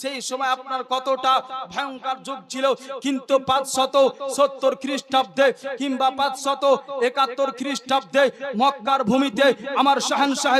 সেই সময় আপনার কতটা ভয়ঙ্কর যুগ ছিল? কিন্তু সত্তর খ্রিস্টাব্দে কিংবা একাত্তর খ্রিস্টাব্দে মক্কার ভূমিতে আমার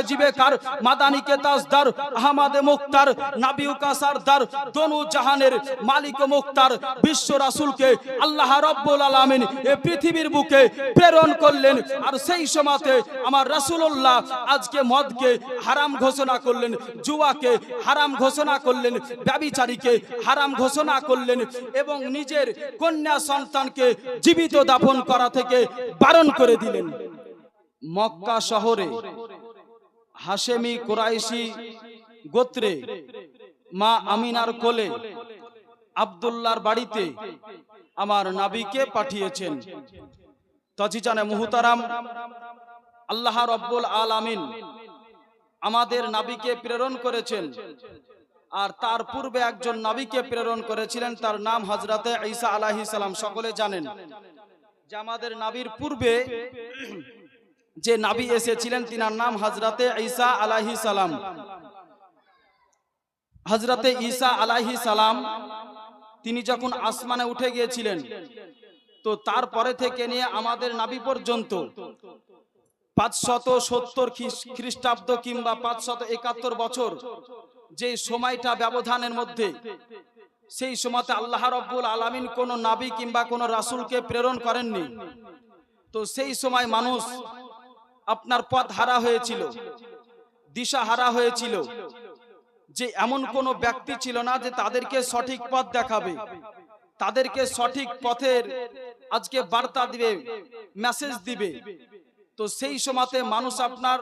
জিবেকার, মাদানিকে তাজদার, আহমাদে মুক্তার নাবিউকা সারদার দনু জাহানের, মালিক মুক্তার, বিশ্ব রাসূলকে আল্লাহ রব্বুল আলামিন এ পৃথিবীর বুকে প্রেরণ করলেন। আর সেই সময়তে আমার রাসূলুল্লাহ আজকে মদকে হারাম ঘোষণা করলেন, জুয়াকে হারাম ঘোষণা করলেন, ব্যবিচারীকে হারাম ঘোষণা করলেন এবং নিজের কন্যা সন্তানকে জীবিত দাফন করা থেকে বারণ করে দিলেন। মক্কা শহরে হাশেমি কোরাইশি গোত্রে মা আমিনার কোলে আব্দুল্লাহর বাড়িতে আমার নাবিকে পাঠিয়েছেন। তজিজানে মুহতারাম, আল্লাহ রব্বুল আলামিন আমাদের নাবিকে প্রেরণ করেছেন। আর তার পূর্বে একজন নাবিকে প্রেরণ করেছিলেন, তার নাম হজরতে ঈসা আলাহি সালাম। সকলে জানেন যে আমাদের নাবির পূর্বে যে নাবি এসেছিলেন, তিনার নাম হজরতে ঈসা আলাহি সালাম। হজরতে ঈসা আলাহি সালাম, তিনি যখন আসমানে উঠে গিয়েছিলেন, তো তারপরে থেকে নিয়ে আমাদের নাবি পর্যন্ত পাঁচশত সত্তর খ্রিস্টাব্দ কিংবা পাঁচশত একাত্তর বছর যে সময়টা ব্যবধানের মধ্যে, সেই সময়তে আল্লাহ রব্বুল আলামিন কোন নাবি কিংবা কোন রাসুলকে প্রেরণ করেননি। তো সেই সময় মানুষ আপনার পথ হারা হয়েছিল, দিশা হারা হয়েছিল, যে এমন কোন ব্যক্তি ছিল না যে তাদেরকে সঠিক পথ দেখাবে। তাদেরকে সঠিক পথের আজকে বার্তা দিবে মেসেজ দিবে। তো সেই সময়তে মানুষ আপনার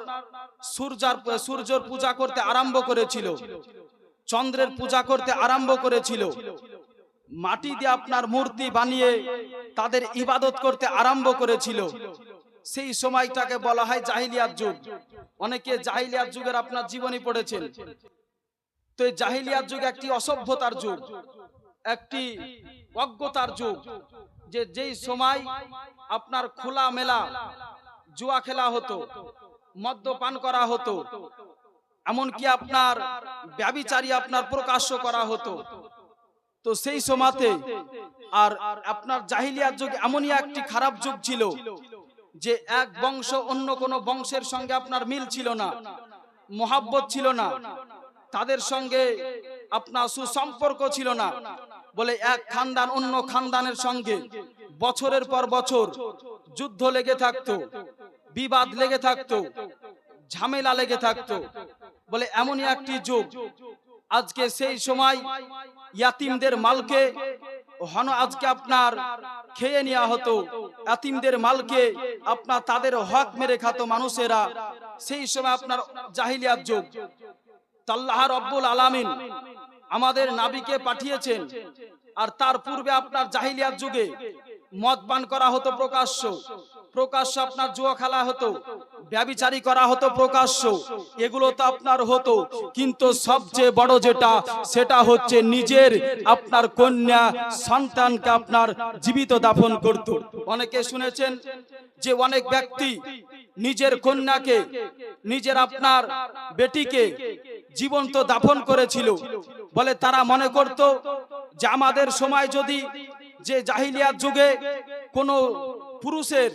সূর্যার সূর্যর পূজা করতে আরম্ভ করেছিল। চন্দ্রের পূজা করতে আরম্ভ করেছিল। মাটি দিয়ে আপনার মূর্তি বানিয়ে তাদের ইবাদত করতে আরম্ভ করেছিল। সেই সময়টাকে বলা হয় জাহিলিয়াত যুগ। অনেকে জাহিলিয়াত যুগের আপনার জীবনী পড়েছেন। তো এই জাহিলিয়াত যুগ একটি অসভ্যতার যুগ, একটি অজ্ঞতার যুগ, যে যেই সময় আপনার খোলা মেলা জুয়া খেলা হতো মদ্যপান করা হতো। এমনকি আপনার ব্যবিচারী আপনার প্রকাশ্য করা হতো। তো সেই সময়তে আর আপনার জাহিলিয়ার যুগ এমনই একটি খারাপ যুগ ছিল যে এক বংশ অন্য কোন বংশের সঙ্গে আপনার মিল ছিল না, মোহাব্বত ছিল না, তাদের সঙ্গে আপনার সুসম্পর্ক ছিল না। বলে এক খানদান অন্য খানদানের সঙ্গে বছরের পর বছর যুদ্ধ লেগে থাকতো, বিবাদ লেগে থাকতো ঝামেলা লেগে থাকতো। বলে, এমনই একটি যুগ। আজকে সেই সময় ইয়াতিমদের মালকে হন, আজকে আপনার খেয়ে নেওয়া হতো। ইয়াতিমদের মালকে আপনার তাদের হক মেরে খাতো মানুষেরা। সেই সময় আপনার জাহিলিয়াত যুগ। তাল্লাহ রব্বুল আলামিন আমাদের নাবিকে পাঠিয়েছেন। আর তার পূর্বে আপনার জাহিলিয়াত যুগে মদ পান করা হতো প্রকাশ্য। প্রকাশ্য আপনার জুয়া খেলা হতো। ব্যবিচারী করা হতো প্রকাশ্য। এগুলো তো আপনার হতো। কিন্তু সবচেয়ে বড় যেটা, সেটা হচ্ছে নিজের আপনার কন্যা সন্তানকে আপনার জীবিত দাফন করত। অনেকে শুনেছেন যে অনেক ব্যক্তি নিজের কন্যাকে, নিজের আপনার বেটিকে জীবন্ত দাফন করেছিল। বলে তারা মনে করত যে আমাদের সময় যদি যে জাহিলিয়ার যুগে কোনো পুরুষের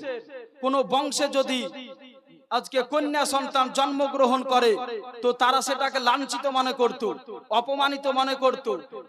কোনো বংশে যদি আজকে কন্যা সন্তান জন্মগ্রহণ করে তো তারা সেটাকে লাঞ্ছিত মনে করত। অপমানিত মনে করত।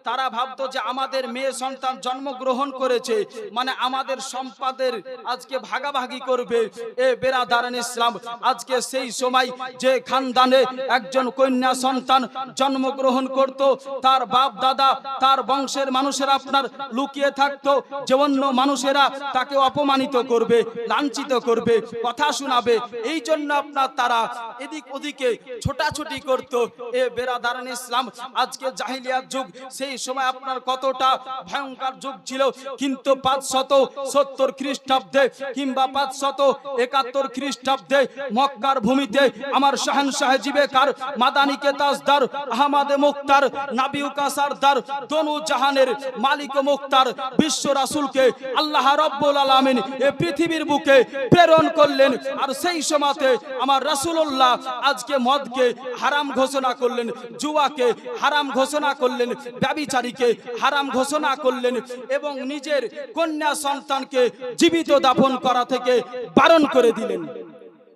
তারা ভাবতো যে আমাদের মেয়ে সন্তান জন্মগ্রহণ করেছে মানে আমাদের সম্পাদের আজকে ভাগাভাগি করবে। এ বেরাদারান ইসলাম, আজকে সেই সময় যে খানদানে একজন কন্যা সন্তান জন্মগ্রহণ করত, তার বাপ দাদা, তার বংশের মানুষেরা আপনার লুকিয়ে থাকতো, যে অন্য মানুষেরা তাকে অপমানিত করবে, লাঞ্ছিত করবে, কথা শোনাবে। এই জন্য আপনার তারা এদিক ওদিকে ছোটাছুটি করত। এ বেরাদারান ইসলাম আজকে জাহিলিয়াত যুগ, সেই সময় আপনার কতটা ভয়ঙ্কর যুগ ছিল। কিন্তু পাঁচশত সত্তর খ্রিস্টাব্দে কিংবা পাঁচশত একাত্তর খ্রিস্টাব্দে মক্কার ভূমিতে আমার শাহানশাহ জিবেকার, মাদানিকে তাজদার, আহমাদে মুক্তার নাবিউকা সারদার দনু জাহানের মালিক মুক্তার বিশ্ব রাসূলকে আল্লাহ রব্বুল আলামিন এ পৃথিবীর বুকে প্রেরণ করলেন। আর সেই সময় ঘোষণাতে আমার রাসূলুল্লাহ আজকে মদকে হারাম ঘোষণা করলেন, জুয়াকে হারাম ঘোষণা করলেন, ব্যবিচারীকে হারাম ঘোষণা করলেন এবং নিজের কন্যা সন্তানকে জীবিত দাফন করা থেকে বারণ করে দিলেন।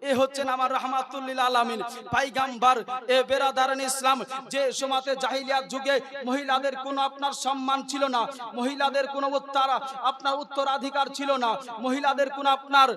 এ হচ্ছেন আমার রহমাতুল্লিল আলামিন। পাইগাম্বার, এ বেরাদারান ইসলাম, যে সময়তে জাহিলিয়াত যুগে মহিলাদের কোনো আপনার সম্মান ছিল না, মহিলাদের কোনো উত্তর আপনার উত্তরাধিকার ছিল না, মহিলাদের কোনো আপনার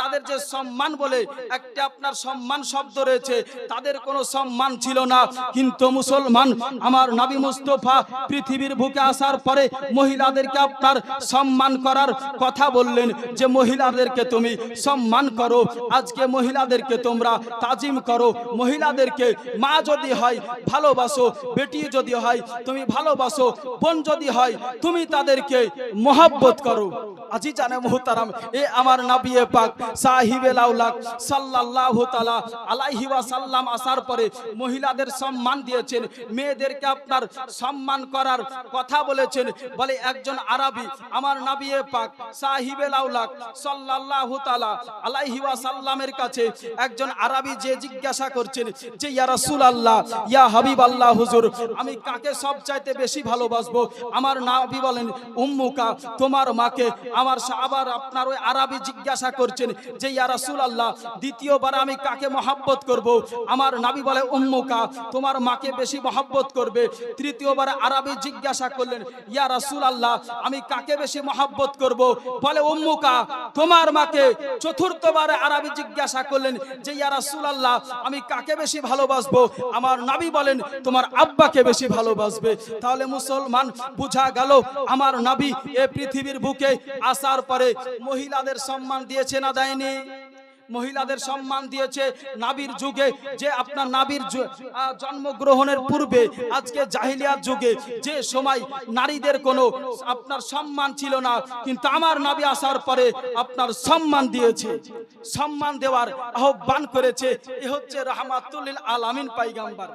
তাদের যে সম্মান বলে একটা আপনার সম্মান শব্দ রয়েছে, তাদের কোনো সম্মান ছিল না। কিন্তু মুসলমান আমার নবী মুস্তফা পৃথিবীর বুকে আসার পরে মহিলাদেরকে আপনার সম্মান করার কথা বললেন যে, মহিলাদেরকে তুমি সম্মান করো, আজকে মহিলাদেরকে তোমরা তাজিম করো। মহিলাদেরকে মা যদি হয়, ভালোবাসো, বেটি যদি হয়, তুমি ভালোবাসো, বোন যদি হয়, তুমি তাদেরকে মহাব্বত করো। আজি জানে মুহতারাম, এ আমার নবিয়ে পাক সাহিবে লাউলাক সাল্লাল্লাহু তাআলা আলাইহি ওয়াসাল্লাম আসার পরে মহিলাদের সম্মান দিয়েছেন, মেয়েদেরকে আপনার সম্মান করার কথা বলেছেন, বলে একজন আরবি, আমার নবিয়ে পাক সাহিবে লাউলাক সাল্লাল্লাহু তাআলা আলাইহি ওয়াসাল্লামের কাছে একজন আরবি যে জিজ্ঞাসা করছেন যে, ইয়া রাসূলুল্লাহ, ইয়া হাবিবাল্লাহ হুজুর, আমি কাকে সবচাইতে বেশি ভালোবাসবো? আমার নবী বলেন, উম্মুকা, তোমার মাকে আমার সা- আবার আপনার ওই আরবি জিজ্ঞাসা করছেন যে, ইয়া রাসূলুল্লাহ, দ্বিতীয়বার আমি কাকে মহাব্বত করব? আমার নবী বলে উম্মুকা তোমার মাকে বেশি মহাব্বত করবে। তৃতীয়বার আরবি জিজ্ঞাসা করলেন, ইয়া রাসূলুল্লাহ, আমি কাকে বেশি মহাব্বত করব? বলে উম্মুকা তোমার মাকে। চতুর্থবার আরবি জিজ্ঞাসা করলেন যে, ইয়া রাসূলুল্লাহ, আমি কাকে বেশি ভালোবাসবো? আমার নবী বলেন, তোমার আব্বাকে বেশি ভালোবাসবে। তাহলে মুসলমান বুঝা গেল, আমার নবী এ পৃথিবীর বুকে আসার পরে মহিলাদের সম্মান দিয়েছে না দেয়নি? মহিলাদের সম্মান দিয়েছে নাবির যুগে, যে আপনার নাবির জন্মগ্রহণের পূর্বে, আজকে জাহিলিয়াত যুগে, যে সময় নারীদের কোনো আপনার সম্মান ছিল না, কিন্তু আমার নাবি আসার পরে আপনার সম্মান দিয়েছে। সম্মান দেওয়ার আহ্বান করেছে। এ হচ্ছে রহমাতুল্লিল আলামিন পাইগাম্বার।